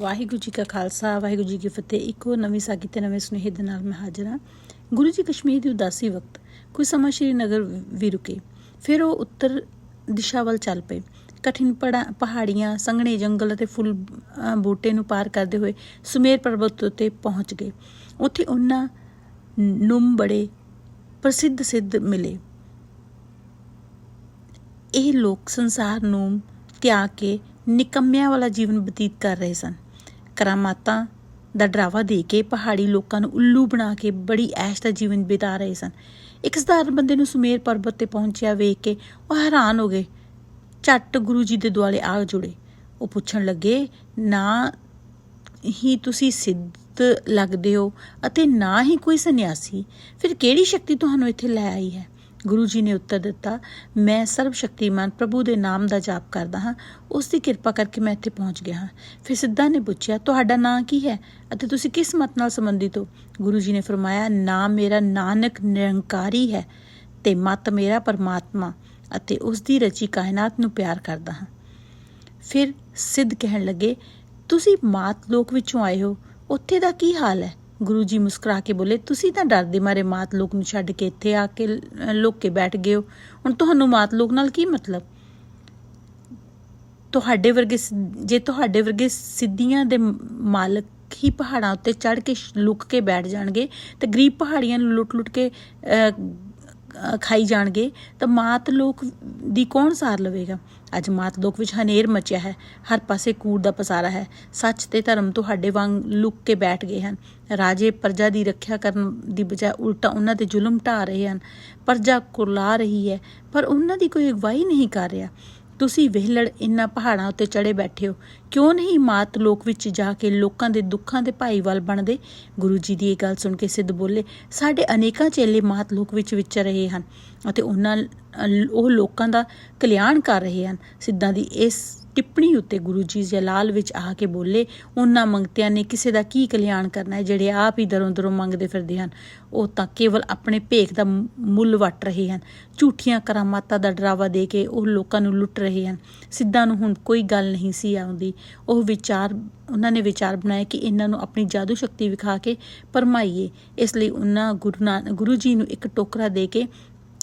ਵਾਹਿਗੁਰੂ ਜੀ ਕਾ ਖਾਲਸਾ, ਵਾਹਿਗੁਰੂ ਜੀ ਕੀ ਫਤਿਹ। ਇੱਕੋ ਨਵੀਂ ਸਾਖੀ ਤੇ ਨਵੇਂ ਸੁਨੇਹੇ ਦੇ ਨਾਲ ਮੈਂ ਹਾਜ਼ਰ ਹਾਂ। ਗੁਰੂ ਜੀ ਕਸ਼ਮੀਰ ਦੀ ਉਦਾਸੀ ਵਕਤ ਕੁਝ ਸਮਾਂ ਸ਼੍ਰੀਨਗਰ ਵੀ ਰੁਕੇ। ਫਿਰ ਉਹ ਉੱਤਰ ਦਿਸ਼ਾ ਵੱਲ ਚੱਲ ਪਏ। ਕਠਿਨ ਪੜਾ ਪਹਾੜੀਆਂ, ਸੰਘਣੇ ਜੰਗਲ ਅਤੇ ਫੁੱਲ ਬੂਟੇ ਨੂੰ ਪਾਰ ਕਰਦੇ ਹੋਏ ਸੁਮੇਰ ਪਰਬਤ ਉੱਤੇ ਪਹੁੰਚ ਗਏ। ਉੱਥੇ ਉਹਨਾਂ ਨੂੰ ਬੜੇ ਪ੍ਰਸਿੱਧ ਸਿੱਧ ਮਿਲੇ। ਇਹ ਲੋਕ ਸੰਸਾਰ ਨੂੰ ਤਿਆਗ ਕੇ ਨਿਕੰਮਿਆਂ ਵਾਲਾ ਜੀਵਨ ਬਤੀਤ ਕਰ ਰਹੇ ਸਨ। ਕਰਾਮਾਤਾਂ ਦਾ ਡਰਾਵਾ ਦੇ ਕੇ ਪਹਾੜੀ ਲੋਕਾਂ ਨੂੰ ਉੱਲੂ ਬਣਾ ਕੇ ਬੜੀ ਐਸ਼ ਦਾ ਜੀਵਨ ਬਿਤਾ ਰਹੇ ਸਨ। ਇੱਕ ਸਧਾਰਨ ਬੰਦੇ ਨੂੰ ਸੁਮੇਰ ਪਰਬਤ ਤੇ ਪਹੁੰਚਿਆ ਵੇਖ ਕੇ ਉਹ ਹੈਰਾਨ ਹੋ ਗਏ। ਝੱਟ ਗੁਰੂ ਜੀ ਦੇ ਦੁਆਲੇ ਆ ਜੁੜੇ। ਉਹ ਪੁੱਛਣ ਲੱਗੇ, ਨਾ ਹੀ ਤੁਸੀਂ ਸਿੱਧ ਲੱਗਦੇ ਹੋ ਅਤੇ ਨਾ ਹੀ ਕੋਈ ਸੰਨਿਆਸੀ। ਫਿਰ ਕਿਹੜੀ ਸ਼ਕਤੀ ਤੁਹਾਨੂੰ ਇੱਥੇ ਲੈ ਆਈ ਹੈ? ਗੁਰੂ ਜੀ ਨੇ ਉੱਤਰ ਦਿੱਤਾ, ਮੈਂ ਸਰਵ ਸ਼ਕਤੀਮਾਨ ਪ੍ਰਭੂ ਦੇ ਨਾਮ ਦਾ ਜਾਪ ਕਰਦਾ ਹਾਂ। ਉਸ ਦੀ ਕਿਰਪਾ ਕਰਕੇ ਮੈਂ ਇੱਥੇ ਪਹੁੰਚ ਗਿਆ ਹਾਂ। ਫਿਰ ਸਿੱਧਾ ਨੇ ਪੁੱਛਿਆ, ਤੁਹਾਡਾ ਨਾਂ ਕੀ ਹੈ ਅਤੇ ਤੁਸੀਂ ਕਿਸ ਮਤ ਨਾਲ ਸੰਬੰਧਿਤ ਹੋ? ਗੁਰੂ ਜੀ ਨੇ ਫਰਮਾਇਆ ਨਾਮ ਮੇਰਾ ਨਾਨਕ ਨਿਰੰਕਾਰੀ ਹੈ ਤੇ ਮਤ ਮੇਰਾ ਪਰਮਾਤਮਾ ਅਤੇ ਉਸ ਦੀ ਰਚੀ ਕਾਇਨਾਤ ਨੂੰ ਪਿਆਰ ਕਰਦਾ ਹਾਂ। ਫਿਰ ਸਿੱਧ ਕਹਿਣ ਲੱਗੇ, ਤੁਸੀਂ ਮਾਤ ਲੋਕ ਵਿੱਚੋਂ ਆਏ ਹੋ। ਉੱਥੇ ਦਾ ਕੀ ਹਾਲ ਹੈ? ਗੁਰੂ ਜੀ ਮੁਸਕਰਾ ਕੇ ਬੋਲੇ ਤੁਸੀਂ ਤਾਂ ਡਰਦੇ ਮਾਰੇ ਮਾਤ ਲੋਕ ਨੂੰ ਛੱਡ ਕੇ ਇੱਥੇ ਆ ਕੇ ਲ- ਕੇ ਬੈਠ ਗਏ ਹੋ। ਹੁਣ ਤੁਹਾਨੂੰ ਮਾਤ ਲੋਕ ਨਾਲ ਕੀ ਮਤਲਬ? ਤੁਹਾਡੇ ਵਰਗੇ ਜੇ ਤੁਹਾਡੇ ਵਰਗੇ ਸਿੱਧੀਆਂ ਦੇ ਮਾਲਕ ਹੀ ਪਹਾੜਾਂ ਉੱਤੇ ਚੜ ਕੇ ਲੁੱਕ ਕੇ ਬੈਠ ਜਾਣਗੇ ਤੇ ਗਰੀਬ ਪਹਾੜੀਆਂ ਨੂੰ ਲੁੱਟ-ਲੁੱਟ ਕੇ ਅਹ, ਖਾਈ ਜਾਣਗੇ, ਤਾਂ ਮਾਤ ਲੋਕ ਦੀ ਕੌਣ ਸਾਰ ਲਵੇਗਾ? ਅੱਜ ਮਾਤ ਲੋਕ ਵਿੱਚ ਹਨੇਰ ਮਚਿਆ ਹੈ, ਹਰ ਪਾਸੇ ਕੂੜ ਦਾ ਪਸਾਰਾ ਹੈ। ਸੱਚ ਤੇ ਧਰਮ ਤੁਹਾਡੇ ਵਾਂਗ ਲੁੱਕ ਕੇ ਬੈਠ ਗਏ ਹਨ। ਰਾਜੇ ਪ੍ਰਜਾ ਦੀ ਰੱਖਿਆ ਕਰਨ ਦੀ ਬਜਾਏ ਉਲਟਾ ਉਹਨਾਂ ਤੇ ਜ਼ੁਲਮ ਢਾ ਰਹੇ ਹਨ। ਪ੍ਰਜਾ ਕੁਰਲਾ ਰਹੀ ਹੈ, ਪਰ ਉਹਨਾਂ ਦੀ ਕੋਈ ਅਗਵਾਈ ਨਹੀਂ ਕਰ ਰਿਹਾ। ਤੁਸੀਂ ਵਿਹਲੜ ਇਨ੍ਹਾਂ ਪਹਾੜਾਂ ਉੱਤੇ ਚੜੇ ਬੈਠੇ ਹੋ। ਕਿਉਂ ਨਹੀਂ ਮਾਤ ਲੋਕ ਵਿੱਚ ਜਾ ਕੇ ਲੋਕਾਂ ਦੇ ਦੁੱਖਾਂ ਦੇ ਭਾਈਵਾਲ ਬਣਦੇ? ਗੁਰੂ ਜੀ ਦੀ ਇਹ ਗੱਲ ਸੁਣ ਕੇ ਸਿੱਧ ਬੋਲੇ, ਸਾਡੇ ਅਨੇਕਾਂ ਚੇਲੇ ਮਾਤ ਲੋਕ ਵਿੱਚ ਵਿਚਰ ਰਹੇ ਹਨ ਅਤੇ ਉਹਨਾਂ ਉਹ ਲੋਕਾਂ ਦਾ ਕਲਿਆਣ ਕਰ ਰਹੇ ਹਨ। ਸਿੱਧਾਂ ਦੀ ਇਸ ਟਿੱਪਣੀ ਉੱਤੇ ਗੁਰੂ ਜੀ ਜਲਾਲ ਵਿੱਚ ਆ ਕੇ ਬੋਲੇ, ਉਹਨਾਂ ਮੰਗਤਿਆਂ ਨੇ ਕਿਸੇ ਦਾ ਕੀ ਕਲਿਆਣ ਕਰਨਾ ਹੈ? ਜਿਹੜੇ ਆਪ ਹੀ ਦਰੋਂ ਦਰੋਂ ਮੰਗਦੇ ਫਿਰਦੇ ਹਨ, ਉਹ ਤਾਂ ਕੇਵਲ ਆਪਣੇ ਭੇਖ ਦਾ ਮੁੱਲ ਵਟ ਰਹੇ ਹਨ। ਝੂਠੀਆਂ ਕਰਾਮਾਤਾਂ ਦਾ ਡਰਾਵਾ ਦੇ ਕੇ ਉਹ ਲੋਕਾਂ ਨੂੰ ਲੁੱਟ ਰਹੇ ਹਨ। ਸਿੱਧਾਂ ਨੂੰ ਹੁਣ ਕੋਈ ਗੱਲ ਨਹੀਂ ਸੀ ਆਉਂਦੀ। ਉਹ ਵਿਚਾਰ ਉਹਨਾਂ ਨੇ ਵਿਚਾਰ ਬਣਾਇਆ ਕਿ ਇਹਨਾਂ ਨੂੰ ਆਪਣੀ ਜਾਦੂ ਸ਼ਕਤੀ ਵਿਖਾ ਕੇ ਪਰਮਾਈਏ। ਇਸ ਲਈ ਉਹਨਾਂ ਗੁਰੂ ਨਾਨਕ ਗੁਰੂ ਜੀ ਨੂੰ ਇੱਕ ਟੋਕਰਾ ਦੇ ਕੇ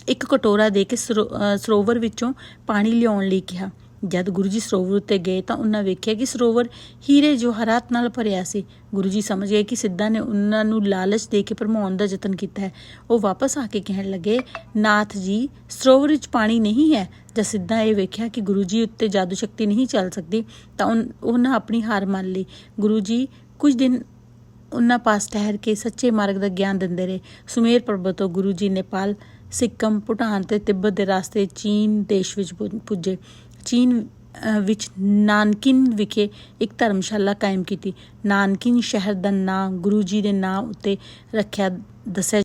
ਇੱਕ ਕਟੋਰਾ ਦੇ ਕੇ ਸਰੋ- ਸਰੋਵਰ ਵਿੱਚੋਂ ਪਾਣੀ ਲਿਆਉਣ ਲਈ ਕਿਹਾ। ਜਦ ਗੁਰੂ ਜੀ ਸਰੋਵਰ ਉੱਤੇ ਗਏ ਤਾਂ ਉਹਨਾਂ ਵੇਖਿਆ ਕਿ ਸਰੋਵਰ ਹੀਰੇ ਜੋਹਰਾਤ ਨਾਲ ਭਰਿਆ ਸੀ। ਗੁਰੂ ਜੀ ਸਮਝ ਗਏ ਕਿ ਸਿੱਧਾ ਨੇ ਉਹਨਾਂ ਨੂੰ ਲਾਲਚ ਦੇ ਕੇ ਭਰਮਾਉਣ ਦਾ ਯਤਨ ਕੀਤਾ ਹੈ। ਉਹ ਵਾਪਸ ਆ ਕੇ ਕਹਿਣ ਲੱਗੇ, ਨਾਥ ਜੀ, ਸਰੋਵਰ ਵਿੱਚ ਪਾਣੀ ਨਹੀਂ ਹੈ। ਜਦ ਸਿੱਧਾ ਇਹ ਵੇਖਿਆ ਕਿ ਗੁਰੂ ਜੀ ਉੱਤੇ ਜਾਦੂ ਸ਼ਕਤੀ ਨਹੀਂ ਚੱਲ ਸਕਦੀ, ਤਾਂ ਉਹਨਾਂ ਆਪਣੀ ਹਾਰ ਮੰਨ ਲਈ। ਗੁਰੂ ਜੀ ਕੁਝ ਦਿਨ ਉਹਨਾਂ ਪਾਸ ਠਹਿਰ ਕੇ ਸੱਚੇ ਮਾਰਗ ਦਾ ਗਿਆਨ ਦਿੰਦੇ ਰਹੇ। ਸੁਮੇਰ ਪਰਬਤ ਤੋਂ ਗੁਰੂ ਜੀ ਨੇਪਾਲ ਸਿੱਕਮ ਭੂਟਾਨ ਤੇ ਤਿੱਬਤ ਦੇ ਰਸਤੇ ਚੀਨ ਦੇਸ਼ ਵਿੱਚ ਪੁੱਜੇ। ਚੀਨ ਅ, ਵਿੱਚ ਨਾਨਕਿਨ ਵਿਖੇ ਇੱਕ ਧਰਮਸ਼ਾਲਾ ਕਾਇਮ ਕੀਤੀ। ਨਾਨਕਿਨ ਸ਼ਹਿਰ ਦਾ ਨਾਂ ਗੁਰੂ ਜੀ ਦੇ ਨਾਂ ਉੱਤੇ ਰੱਖਿਆ ਦੱਸਿਆ